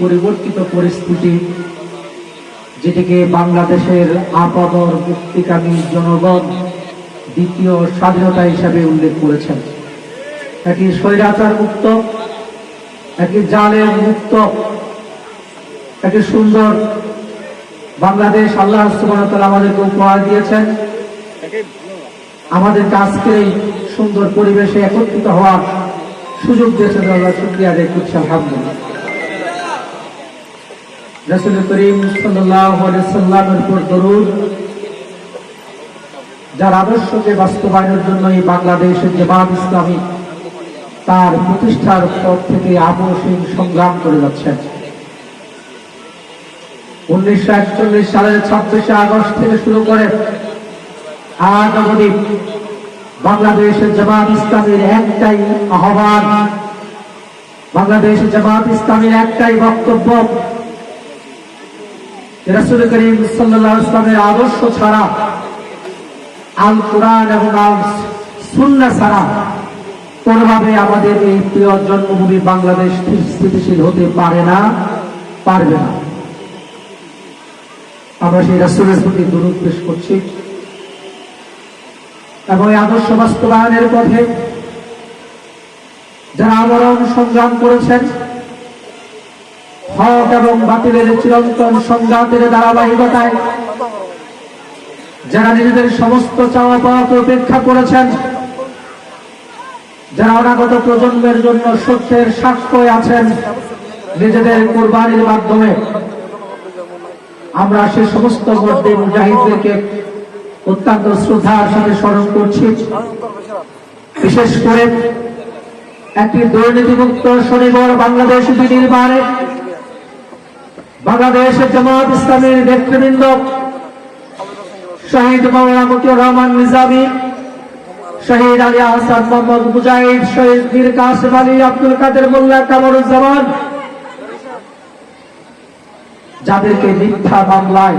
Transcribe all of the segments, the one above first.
পরিবর্তিত পরিস্থিতি, যেটিকে বাংলাদেশের আপাদর মুক্তিকামী জনগণ দ্বিতীয় স্বাধীনতা হিসাবে উল্লেখ করেছেন। একটি স্বৈরাচার মুক্ত একটি জালের মুক্ত একটি সুন্দর বাংলাদেশ আল্লাহ সুবহানাহু আমাদেরকে উপহার দিয়েছেন। আমাদেরকে আজকে এই সুন্দর পরিবেশে একত্রিত হওয়ার সুযোগ দিয়েছেন আল্লাহ। শুক্রিয়া আদায় করছি, আলহামদুলিল্লাহ। রাসূল করিম সাল্লামের উপর যার আদর্শকে বাস্তবায়নের জন্য এই বাংলাদেশের জামাত ইসলামী, তার প্রতিষ্ঠার পর থেকে আপসহীন সংগ্রাম করে যাচ্ছেন। উনিশশো একচল্লিশ সালের ছাব্বিশে আগস্ট থেকে শুরু করে আজ অবধি বাংলাদেশের জামাত ইসলামের একটাই আহ্বান। বাংলাদেশের জামাত ইসলামের একটাই বক্তব্য। রাসুল করিম সাল্লাহ ইসলামের আদর্শ ছাড়া আল কোরআন এবং আল সুন্না ছাড়া কোনোভাবে আমাদের এই প্রিয় জন্মভূমি বাংলাদেশ স্থিতিশীল হতে পারে না, পারবে না। আমরা সেই রাসুলের প্রতি দূরত পেশ করছি। এবং এই আদর্শ বাস্তবায়নের পথে যারা আমরণ সংগ্রাম করেছেন, হক এবং বাতিলের চিরন্তন সংঘাতের ধারাবাহিকতায় যারা নিজেদের সমস্ত চাওয়া পাওয়াকে উপেক্ষা করেছেন, যারা অনাগত প্রজন্মের জন্য সত্যের সাক্ষ্য আছেন, নিজেদের কোরবানির মাধ্যমে আমরা সে সমস্ত মধ্যে মুজাহিদদেরকে অত্যন্ত শ্রদ্ধার সাথে স্মরণ করছি। বিশেষ করে একটি দুর্নীতিমুক্ত শনিবার বাংলাদেশ বিনির্মাণে বাংলাদেশের জামাত ইসলামের নেতৃবৃন্দ শহীদ মাওলানা মতিউর রহমান নিজামী, শহীদ আলী আহসান মোহাম্মদ মুজাহিদ, শহীদ বীর কাসিম আলী আব্দুল কাদের মোল্লা কামরুজ্জামান যাদেরকে মিথ্যা মামলায়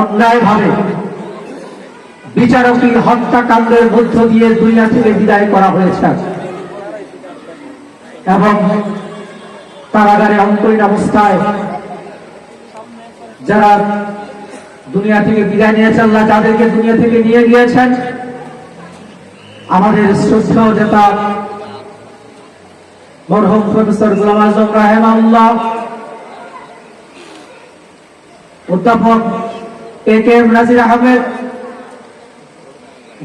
অন্যায় ভাবে বিচারকী হত্যাকাণ্ডের মধ্য দিয়ে দুনিয়া থেকে বিদায় করা হয়েছে। এবং কারাগারে অন্তরীণ অবস্থায় যারা দুনিয়া থেকে বিদায় নিয়েছেন আল্লাহ যাদেরকে দুনিয়া থেকে নিয়ে গিয়েছেন, আমাদের শ্রদ্ধেয় নেতা, মরহুম প্রফেসর গুলাম আজম রাহেমাউল্লাহ অধ্যাপক এ কে এম নাজির আহমেদ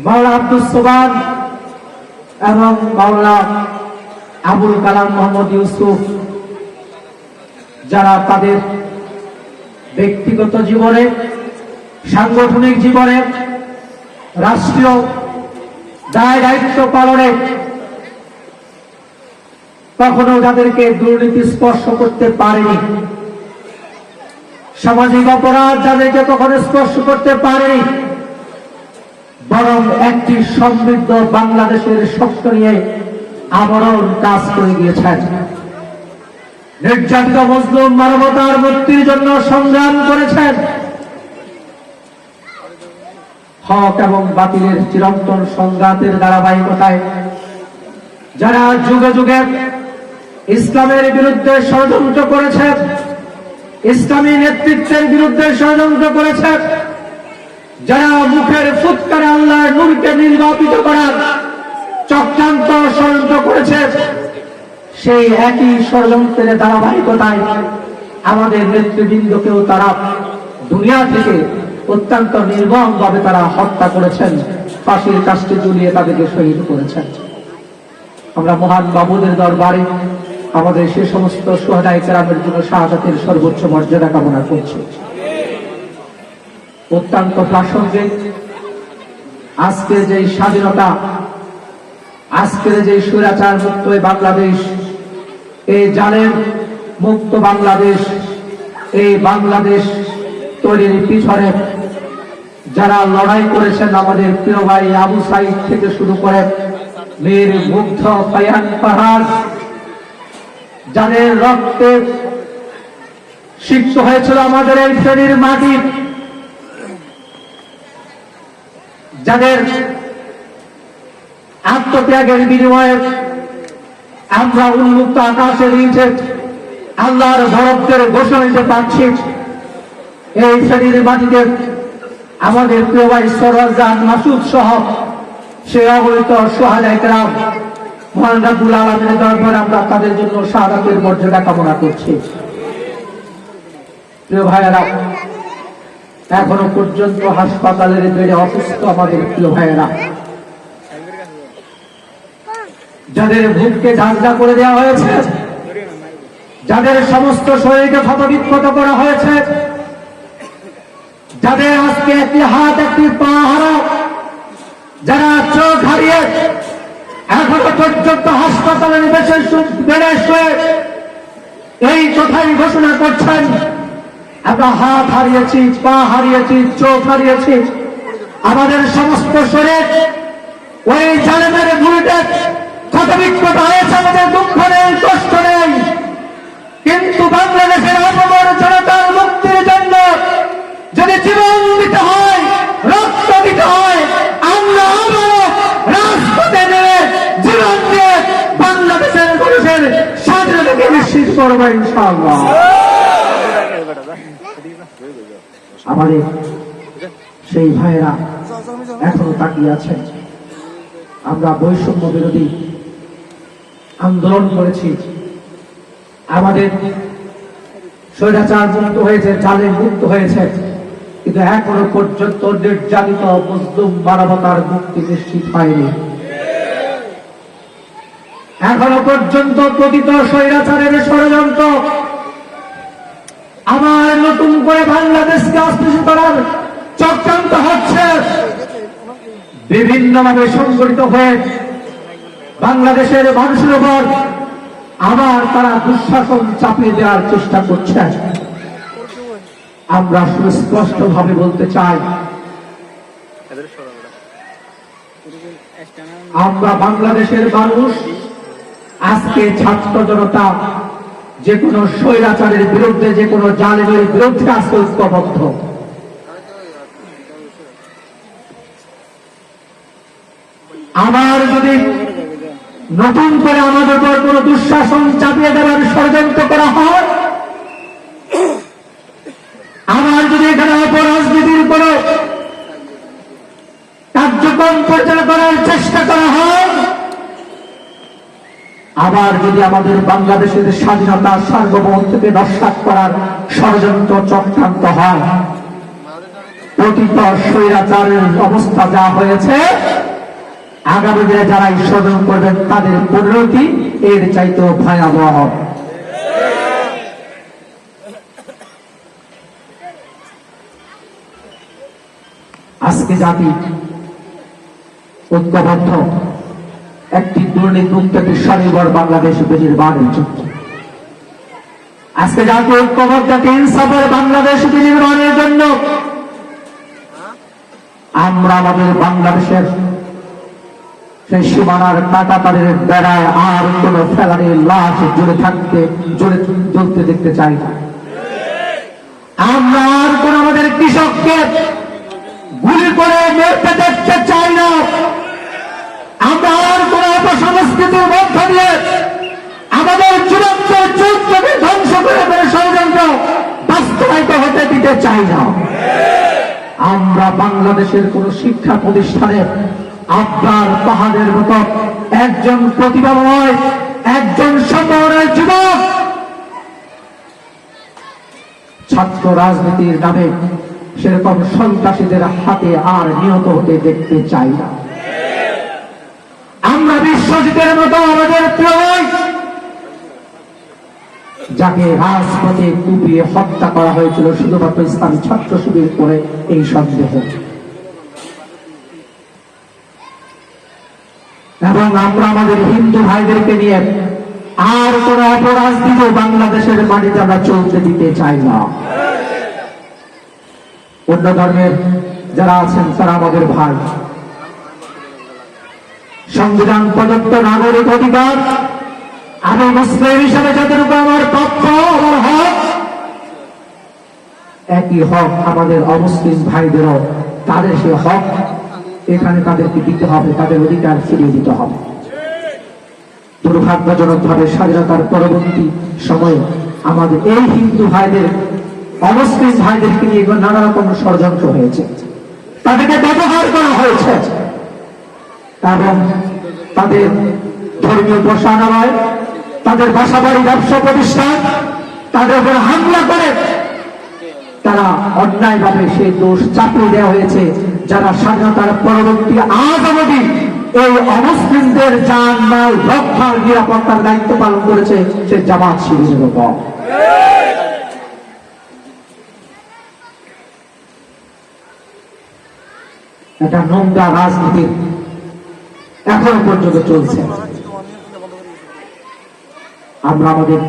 মাওলা আব্দুল সোবান এবং মাওলা আবুল কালাম মোহাম্মদ ইউসুফ, যারা তাদের ব্যক্তিগত জীবনে, সাংগঠনিক জীবনে রাষ্ট্রীয় দায় দায়িত্ব পালনে কখনো তাদেরকে দুর্নীতি স্পর্শ করতে পারেনি। সামাজিক অপরাধ যাদেরকে কখনো স্পর্শ করতে পারেনি, বরং একটি সমৃদ্ধ বাংলাদেশের শক্ত নিয়ে আবরণ কাজ করে গিয়েছেন। নির্যাতিত মুসলিম মানবতার মুক্তির জন্য সংগ্রাম করেছেন। হক এবং বাতিলের চিরন্তন সংঘাতের ধারাবাহিকতায় যারা যুগে যুগে ইসলামের বিরুদ্ধে ষড়যন্ত্র করেছেন ইসলামী নেতৃত্বের বিরুদ্ধে ষড়যন্ত্র করেছে। যারা মুখের ফুৎকারে আল্লাহর নূরকে নির্বাপিত করার চক্রান্ত ষড়যন্ত্র করেছে, সেই একই ষড়যন্ত্রের ধারাবাহিকতায় আমাদের নেতৃবৃন্দকেও তারা দুনিয়া থেকে অত্যন্ত নির্মম ভাবে তারা হত্যা করেছেন, ফাঁসির কাজটি ঝুলিয়ে তাদেরকে শহীদ করেছেন। আমরা মহান বাবুদের দরবারে আমাদের সে সমস্ত সোহাদায় কেরামের জন্য শাহাদাতের সর্বোচ্চ মর্যাদা কামনা করছি। অত্যন্ত প্রাসঙ্গিক আজকের যে স্বাধীনতা আজকের যে স্বৈরাচার মুক্ত বাংলাদেশ, এই জালের মুক্ত বাংলাদেশ, এই বাংলাদেশ তৈরির পিছনে যারা লড়াই করেছেন আমাদের প্রিয় ভাই আবু সাইদ থেকে শুরু করে মীর মুগ্ধ পায়ান পাহাড় যাদের রক্তে সিক্ত হয়েছিল আমাদের এই শ্রেণির মাটি। যাদের আত্মত্যাগের বিনিময়ে আমরা উন্মুক্ত আকাশের নিচে আল্লাহর বরফদের ঘোষণা দিতে পারছি, এই শরীর মাটিতে আমাদের প্রিয় ভাই সরজান মাসুদ সহ সে অবহিত সোহাজাইকরাম দরবারে আমরা জন্য শাহাদাতের মর্যাদা কামনা করছি। প্রিয় ভাইয়েরা, এখনও পর্যন্ত হাসপাতালের বেড়ে অসুস্থ আমাদের প্রিয় ভাইয়েরা। যাদের ভূতকে ঝাঁঝা করে দেওয়া হয়েছে, যাদের সমস্ত শরীরকে ক্ষতবিক্ষত করা হয়েছে, যাদের আজকে একটি হাত, একটি পা হারা যারা চোখ হারিয়ে এখনও পর্যন্ত হাসপাতালের বেশি বেড়ে এই কথাই ঘোষণা করছেন। আমরা হাত হারিয়েছি, পা হারিয়েছি, চোখ হারিয়েছি। আমাদের সমস্ত শরীর ওই জালেমের গুলিতে ক্ষতবিক্ষত হয়েছে, আমাদের দুঃখ নেই, কষ্ট নেই। কিন্তু বাংলাদেশের অপর জনতার মুক্তির জন্য যদি জীবন দিতে হয় রক্ত দিতে হয় আমরা আবারও রাজপথে নেমে জীবন দিয়ে বাংলাদেশের মানুষের স্বাধীনতাকে নিশ্চিত করব ইনশাআল্লাহ। আমাদের সেই ভাইয়েরা এখনও তাকিয়ে আছে। আমরা বৈষম্য বিরোধী আন্দোলন করেছি। আমাদের স্বৈরাচার মুক্ত হয়েছে জালে মুক্ত হয়েছে। কিন্তু এখনও পর্যন্ত নির্যাতিত মুসলিম মানবতার মুক্তি নিশ্চিত হয়নি। এখনও পর্যন্ত প্রকৃত স্বৈরাচারের ষড়যন্ত্র আবার নতুন করে বাংলাদেশকে অস্পৃশ্য করার চক্রান্ত হচ্ছে। বিভিন্নভাবে সংগঠিত হয়ে বাংলাদেশের মানুষের উপর আবার তারা দুঃশাসন চাপিয়ে দেওয়ার চেষ্টা করছে। আমরা সুস্পষ্ট ভাবে বলতে চাই আমরা বাংলাদেশের মানুষ আজকে ছাত্র জনতা যে কোনো স্বৈরাচারের বিরুদ্ধে যে কোনো জালেমের বিরুদ্ধে আজকে ঐক্যবদ্ধ। আমার যদি নতুন করে আমাদের উপর কোন দুঃশাসন চাপিয়ে দেওয়ার ষড়যন্ত্র করা হয়, আমার যদি এখানে অপরাজনীতির কোন কার্যক্রম পরিচালনা করার চেষ্টা করা হয় আবার যদি আমাদের বাংলাদেশের স্বাধীনতা সার্বভৌমত্বকে নস্বাত করার ষড়যন্ত্র চক্রান্ত হয় অতীত স্বৈরাচারের অবস্থা যা হয়েছে, আগামী দিনে যারা ঈশ্বর করবেন, তাদের পরিণতি এর চাইতে ভয়াবহ আজকে জাতি ঐক্যবদ্ধ। একটি দুর্নীতি মুক্ত একটি স্বনির্ভর বাংলাদেশ বিনির্মাণের জন্য আজকে জাতি ঐক্যবদ্ধ একটি ইনসাফের বাংলাদেশ বিনির্মাণের জন্য আমরা আমাদের বাংলাদেশের সেই সীমানার কাটাতারের বেড়ায় আর কোন ফেলানির লাশ জুড়ে থাকতে, জুড়ে জ্বলতে দেখতে চাই না। আমরা আর কোন আমাদের কৃষককে গুলি করে মরতে দেখতে চাই না আমরা আর কোন অপসংস্কৃতির মধ্য দিয়ে আমাদের চূড়ান্ত চরিত্রকে ধ্বংস করে করে ষড়যন্ত্র বাস্তবায়িত হতে দিতে চাই না। আমরা বাংলাদেশের কোন শিক্ষা প্রতিষ্ঠানে আপনার পাহাড়ের মতো একজন প্রতিভাময় একজন সম্মানের যুবক ছাত্র রাজনীতির নামে সেরকম সন্ত্রাসীদের হাতে আর নিহত হতে দেখতে চাই না। আমরা বিশ্বজিতের মতো আমাদের প্রিয় যাকে রাজপথে কুপিয়ে হত্যা করা হয়েছিল শুধুমাত্র ইসলামী ছাত্র শিবির করে এই সন্দেহ। এবং আমরা আমাদের হিন্দু ভাইদেরকে নিয়ে আর কোন অপরাজনীতি বাংলাদেশের মাটিতে আমরা চলতে দিতে চাই না। অন্য ধর্মের যারা আছেন, তারা আমাদের ভাই। সংবিধান প্রদত্ত নাগরিক অধিকার আমি মুসলিম হিসাবে যতটুকু আমার প্রাপ্য আমার হক একই হক আমাদের অমুসলিম ভাইদেরও তাদের সে হক এখানে তাদেরকে দিতে হবে, তাদের অধিকার ফিরিয়ে দিতে হবে। দুর্ভাগ্যজনক ভাবে স্বাধীনতার পরবর্তী সময়ে আমাদের এই হিন্দু ভাইদের, অমুসলিম ভাইদেরকে নিয়ে নানা রকম ষড়যন্ত্র হয়েছে। তাদেরকে ব্যবহার করা হয়েছে। এবং তাদের ধর্মীয় বসানালয় তাদের বাসাবাড়ি ব্যবসা প্রতিষ্ঠান, তাদের উপর হামলা করে তারা অন্যায়ভাবে সেই দোষ চাপিয়ে দেওয়া হয়েছে, যারা স্বাধীনতার পরবর্তী আজ অবধি এই অমুসলিমদের যান মাল, রক্ষার নিরাপত্তার দায়িত্ব পালন করেছে, সে জামাত শিবিরের উপর। একটা নোংরা রাজনীতি এখনও পর্যন্ত চলছে। আমরা আমাদের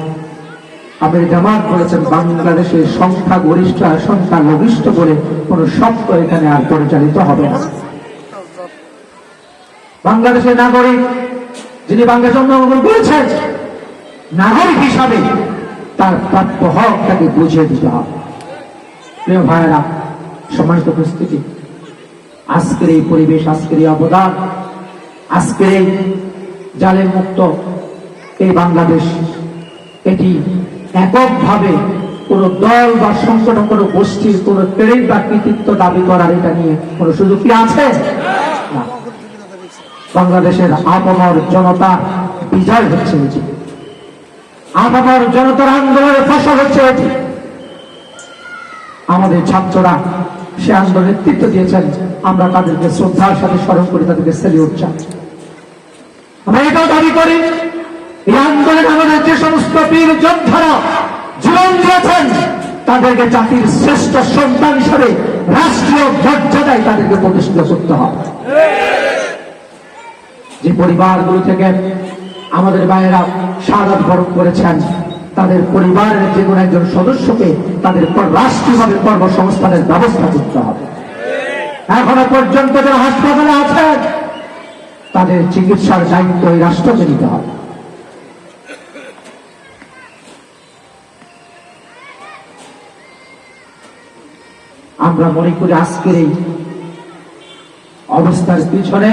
আমাদের জামাত করেছেন বাংলাদেশের সংখ্যা গরিষ্ঠ আর সংখ্যা লঘিষ্ঠ বলে কোন শব্দ এখানে আর পরিচালিত হবে না। বাংলাদেশের নাগরিক যিনি বাংলাদেশ জন্মগ্রহণ করেছেন, নাগরিক হিসাবে তার প্রাপ্য হক তাকে বুঝিয়ে দিতে হবে। প্রিয় ভাইয়েরা, সম্মানিত উপস্থিতি, আজকের এই পরিবেশ, আজকের এই অবদান, আজকের এই জালের মুক্ত এই বাংলাদেশ, এটি এককভাবে কোন দল বা সংগঠন, কোন গোষ্ঠীর, কোন ক্রেডিট বা কৃতিত্ব দাবি করার এটা নিয়ে কোন সুযোগ কি আছে। বাংলাদেশের আপামর জনতা বিজয় হচ্ছে এটি। আপামর জনতার আন্দোলনের ফসল হচ্ছে এটি। আমাদের ছাত্ররা সে আন্দোলন নেতৃত্ব দিয়েছেন। আমরা তাদেরকে শ্রদ্ধার সাথে স্মরণ করি, তাদেরকে সেলিউট চাই। আমরা এটাও দাবি করি যে সমস্ত বীর যোদ্ধারা জীবন দিয়েছেন, তাদেরকে জাতির শ্রেষ্ঠ সন্তান হিসাবে রাষ্ট্রীয় মর্যাদায় তাদেরকে প্রতিষ্ঠিত করতে হবে। যে পরিবারগুলো থেকে আমাদের ভাইয়েরা শাহাদ বরণ করেছেন, তাদের পরিবারের যে কোনো একজন সদস্যকে তাদের রাষ্ট্রীয়ভাবে কর্মসংস্থানের ব্যবস্থা করতে হবে। এখনও পর্যন্ত যারা হাসপাতালে আছেন, তাদের চিকিৎসার দায়িত্ব এই রাষ্ট্রকে নিতে হবে। আমরা মনে করি আজকের এই অবস্থার পিছনে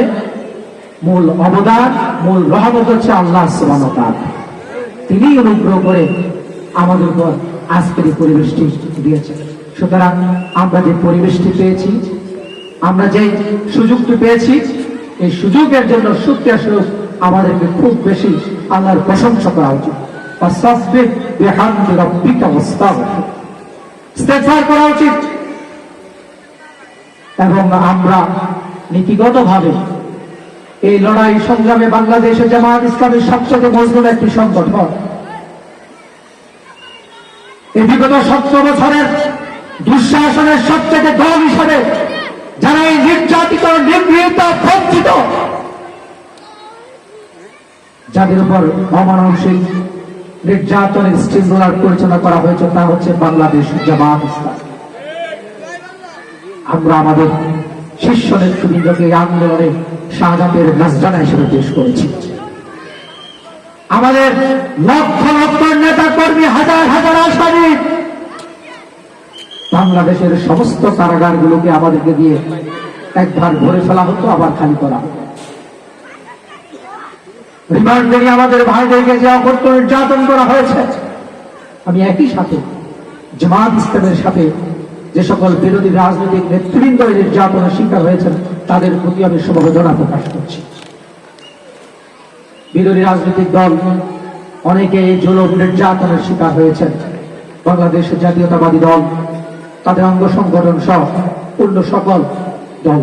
মূল অবদান, মূল রহমত হচ্ছে আল্লাহ সুবাহতাল তিনি অনুগ্রহ করে আমাদের উপর আজকের পরিবেশটি দিয়েছেন। সুতরাং আমরা যে পরিবেশটি পেয়েছি, আমরা যে সুযোগটি পেয়েছি, এই সুযোগের জন্য সুক্রিয়া স্বরূপ আমাদেরকে খুব বেশি আল্লাহর প্রশংসা করা উচিত। ফাসাব্বিহ বিহামদি রাব্বিকা ওয়াস্তাগফির। ইস্তেগফার করা উচিত। এবং আমরা নীতিগতভাবে এই লড়াই সংগ্রামে বাংলাদেশে জামাত ইসলামের সবচেয়ে মজবুত একটি সংগঠন। এই বিগত সতেরো বছরের দুঃশাসনের সবচেয়ে দল হিসাবে যারা এই নির্যাতিত, নিগৃহীত, বঞ্চিত, যাদের উপর অমানসিক নির্যাতনের স্টিম রোলার পরিচালনা করা হয়েছে তা হচ্ছে বাংলাদেশ জামাত ইসলাম। আমরা আমাদের শীর্ষ নেতৃবৃন্দকে আন্দোলনে শাহজাতের নাজরানা হিসেবে পেশ করেছি। আমাদের লক্ষ লক্ষ নেতা কর্মী হাজার হাজার আসামি বাংলাদেশের সমস্ত কারাগারগুলোকে আমাদেরকে দিয়ে একবার ভরে ফেলা হতো, আবার খালি করা রিমান্ডে আমাদের ভাইদেরকে যে অকথ্য নির্যাতন করা হয়েছে, আমি একই সাথে জামাত ইসলামের সাথে যে সকল বিরোধী রাজনৈতিক নেতৃবৃন্দ এই নির্যাতনের শিকার হয়েছেন, তাদের প্রতি আমি সমবেদনা প্রকাশ করছি। বিরোধী রাজনৈতিক দল অনেকে এই জুলুম, নির্যাতনের শিকার হয়েছেন। বাংলাদেশ জাতীয়তাবাদী দল, তাদের অঙ্গ সংগঠন সহ অন্য সকল দল।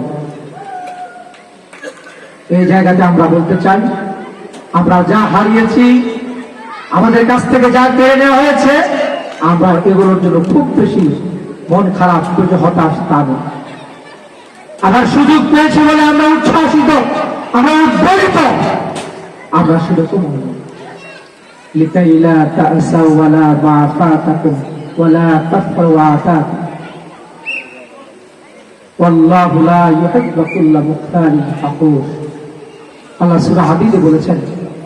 এই জায়গাতে আমরা বলতে চাই, আমরা যা হারিয়েছি, আমাদের কাছ থেকে যা কেড়ে নেওয়া হয়েছে, আমরা এগুলোর জন্য খুব বেশি মন খারাপ কিছু হতাশ তা নয় আবার সুযোগ পেয়েছি বলে আমরা উচ্ছ্বাসিত আমরা উদ্বলিত আমরা সেরকম হই। لكي لا تأسوا ولا ما فاتكم ولا تفروا آتاكم والله لا يحب كل مختال فخور আল্লাহ সুরা হাদিদে বলেছেন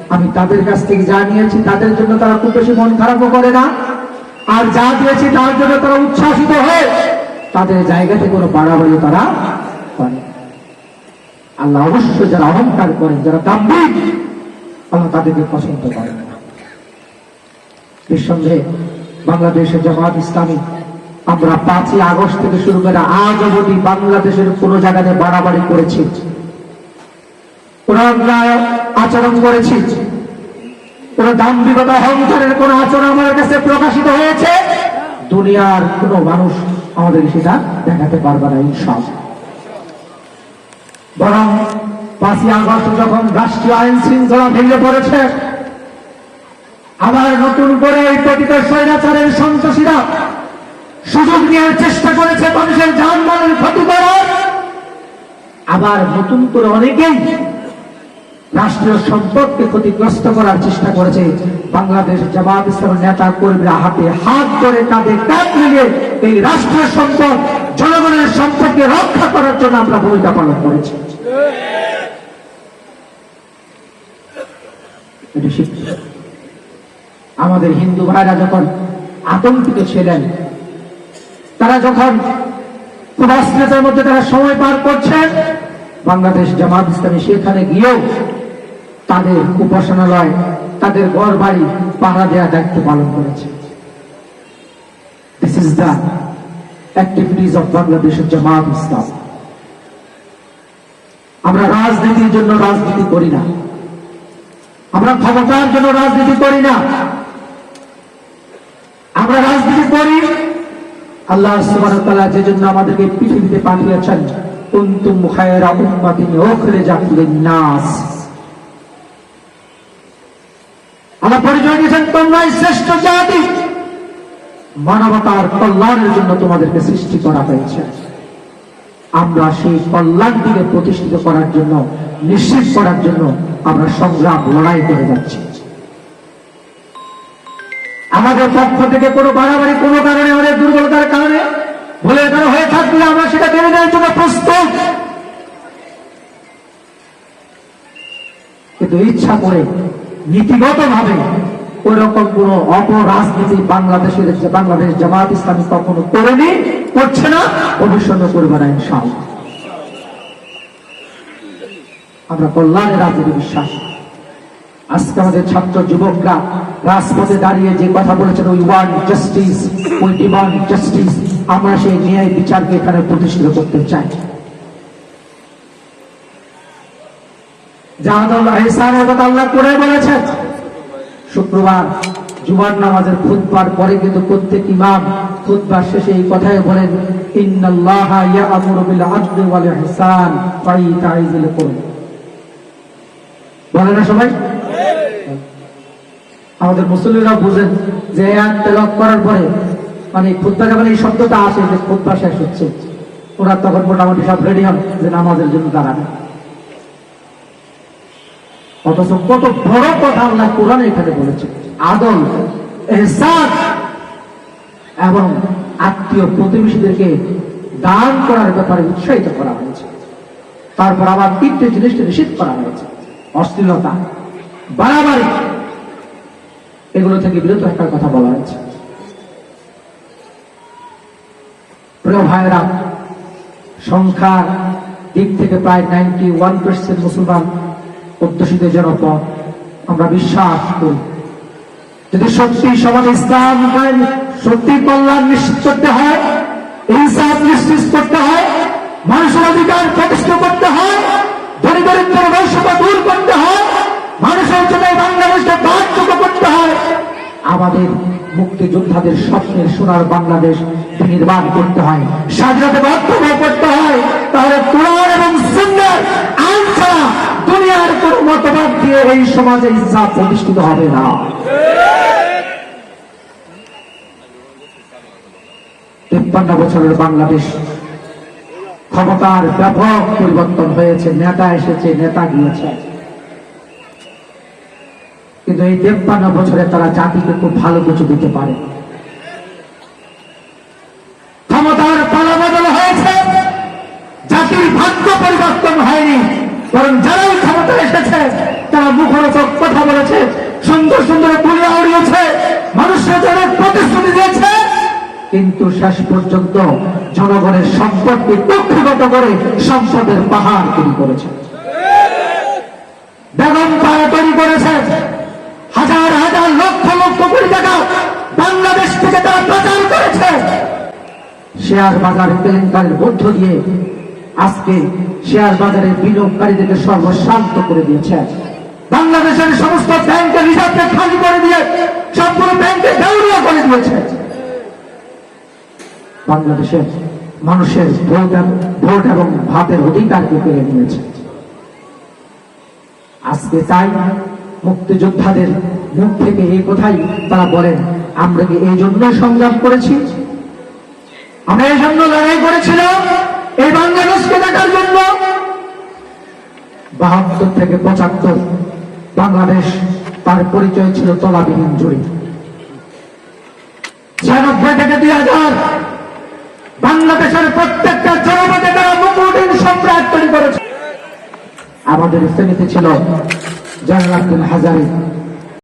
আমি তাদের কাছ থেকে যা নিয়েছি তাদের জন্য তারা খুব বেশি মন খারাপও করে না আর যা দিয়েছি তার জন্য তারা উচ্ছ্বাসিত হয়ে তাদের জায়গাতে কোনো বাড়াবাড়ি তারা করে আল্লাহ অবশ্যই যারা অহংকার করেন যারা দাম্ভিক, আল্লাহ তাদেরকে পছন্দ করেন নিঃসন্দেহে বাংলাদেশের জামাত ইসলামী, আমরা পাঁচই আগস্ট থেকে শুরু করে আজ অবধি বাংলাদেশের কোন জায়গাতে বাড়াবাড়ি করেছি। অন্যায় আচরণ করেছি। কোন দাম্ভিকতা, অহংকারের কোন আচরণ আমাদের কাছে প্রকাশিত হয়েছে? দুনিয়ার কোন মানুষ আমাদের সেটা দেখাতে পারবে না ইনশাল বরং পাঁচই আগস্ট যখন রাষ্ট্রীয় আইন শৃঙ্খলা ভেঙে পড়েছে, আবার নতুন করে এই পতিত স্বৈরাচারের সন্ত্রাসীরা সুযোগ নেওয়ার চেষ্টা করেছে মানুষের যানবাহনের ক্ষতি করার। আবার নতুন করে অনেকেই রাষ্ট্রীয় সম্পদকে ক্ষতিগ্রস্ত করার চেষ্টা করেছে বাংলাদেশ জামাত ইসলামের নেতা কর্মীরা হাতে হাত ধরে তাদের কাজ মিলিয়ে এই রাষ্ট্রীয় সম্পদ জনগণের সম্পদকে রক্ষা করার জন্য আমরা ভূমিকা পালন করেছি। আমাদের হিন্দু ভাইরা যখন আতঙ্কিত ছিলেন, তারা যখন খুব মধ্যে তারা সময় পার করছেন, বাংলাদেশ জামাত ইসলামী সেখানে গিয়েও তাদের উপাসনালয়, তাদের ঘর বাড়ি পাহারা দেওয়ার দায়িত্ব পালন করেছে। This is the activities of বাংলাদেশের জামাত ইসলাম আমরা রাজনীতির জন্য রাজনীতি করি না। আমরা ক্ষমতার জন্য রাজনীতি করি না। আমরা রাজনীতি করি। আল্লাহ সুবহানাহু যে জন্য আমাদেরকে পৃথিবীতে পাঠিয়েছেন, কুনতুম খায়রা উম্মাতিন উখরিজাত লিন-নাস। আল্লাহ পরিচয় দিয়েছেন তোমরাই শ্রেষ্ঠ জাতি। মানবতার কল্যাণের জন্য তোমাদেরকে সৃষ্টি করা হয়েছে। আমরা সেই কল্যাণটিকে প্রতিষ্ঠিত করার জন্য, নিশ্চিত করার জন্য আমরা সংগ্রাম, লড়াই করে যাচ্ছি। আমাদের পক্ষ থেকে কোনো বাড়াবাড়ি, কোনো কারণে, আমাদের দুর্বলতার কারণে ভুলের কারণে হয়ে থাকলে আমরা সেটা মেনে নেওয়ার জন্য প্রস্তুত। কিন্তু ইচ্ছা করে নীতিগত ভাবে ওই রকম কোন অপরাজনীতি বাংলাদেশের বাংলাদেশ জামাত ইসলামী কখনো করেনি, করছে না ভবিষ্যৎ করবে না ইনশাআল্লাহ। আমরা কল্যাণের রাজনীতি বিশ্বাস। আজকে আমাদের ছাত্র যুবকরা রাজপথে দাঁড়িয়ে যে কথা বলেছেন we want justice we demand justice আমরা সেই ন্যায় বিচারকে এখানে প্রতিষ্ঠিত করতে চাই। শুক্রবার জুমার নামাজের পরে কিন্তু প্রত্যেক ইমাম শেষে এই বলেন না সবাই? আমাদের মুসলিমরা বুঝেন যে তেলাওয়াত করার পরে মানে খুতবা যখন এই শব্দটা আসে যে খুতবা শেষ হচ্ছে। ওরা তখন মোটামুটি সব রেডি হন যে নামাজের জন্য দাঁড়াবে। অথচ কত বড় কথা আল্লাহ কোরআন এখানে বলেছে। আদল এহসান এবং আত্মীয় প্রতিবেশীদেরকে দান করার ব্যাপারে উৎসাহিত করা হয়েছে। তারপর আবার তিনটে জিনিসকে নিষেধ করা হয়েছে। অশ্লীলতা, বাড়াবাড়ি, এগুলো থেকে বিরত থাকার কথা বলা হয়েছে। প্রিয় ভাইরা সংখ্যার দিক থেকে প্রায় নাইনটি ওয়ান পার্সেন্ট মুসলমান অধ্যুষিত জনপদ আমরা বিশ্বাস করি। যদি সত্যি সমাজ ইসলাম সত্যি কল্যাণ নিশ্চিত করতে হয়, ইনসাফ নিশ্চিত করতে হয়, মানুষের অধিকার প্রতিষ্ঠা করতে হয় ধনী দরিদ্র বৈষম্য দূর করতে হয়, মানুষের জন্য বাংলাদেশকে বাধ্যত করতে হয়, আমাদের মুক্তিযোদ্ধাদের স্বপ্নের সোনার বাংলাদেশ নির্মাণ করতে হয় স্বাধীনতা বাধ্যতা করতে হয়, তাহলে কোরআন এবং দুনিয়ার কোন মতবাদ দিয়ে এই সমাজে ইনসাফ প্রতিষ্ঠিত হবে না। তিপ্পান্ন বছরের বাংলাদেশ ক্ষমতার ব্যাপক পরিবর্তন হয়েছে, নেতা এসেছে, নেতা গিয়েছে। কিন্তু এই তেপ্পান্ন বছরে তারা জাতিকে খুব ভালো কিছু দিতে পারে ক্ষমতার পালাবদল হয়েছে জাতির ভাগ্য পরিবর্তন হয়নি বরং যারাই ক্ষমতা এসেছে, তারা মুখরোচক কথা বলেছে, সুন্দর সুন্দর গুলিয়া উড়িয়েছে, মানুষের জন্য প্রতিশ্রুতি দিয়েছে। কিন্তু শেষ পর্যন্ত জনগণের সম্পদকে কক্ষগত করে সম্পদের পাহাড় তৈরি করেছে। বেগম পাড়া তৈরি করেছে। হাজার হাজার লক্ষ লক্ষ কোটি টাকা বাংলাদেশ থেকে তারা প্রচার করেছে। শেয়ার বাজার কেলেঙ্কারির মধ্য দিয়ে আজকে শেয়ার বাজারের বিনিয়োগকারীদেরকে সর্বশান্ত করে দিয়েছে। বাংলাদেশের সমস্ত ব্যাংকের রিজার্ভকে খালি করে দিয়ে সবগুলো ব্যাংকে দেউলিয়া করে দিয়েছে। বাংলাদেশের মানুষের ভোট ভোট এবং ভাতের অধিকারকে কেড়ে নিয়েছে। আজকে তাই মুক্তিযোদ্ধাদের মুখ থেকে এই কথাই তারা বলেন, আমরা কি এই জন্য সংগ্রাম করেছি? আমরা এই জন্য লড়াই করেছিলাম? এই বাংলাদেশকে দেখার জন্য বাহাত্তর থেকে পঁচাত্তর বাংলাদেশ তার পরিচয় ছিল তলাবিহীন জুড়ি। ছিয়ানব্বই থেকে দুই হাজার, বাংলাদেশের প্রত্যেকটা জনপদে তারা মুকুটিন সম্রাট তৈরি করেছে। আমাদের শ্রেণীতে ছিল আব্দুল হাজারি।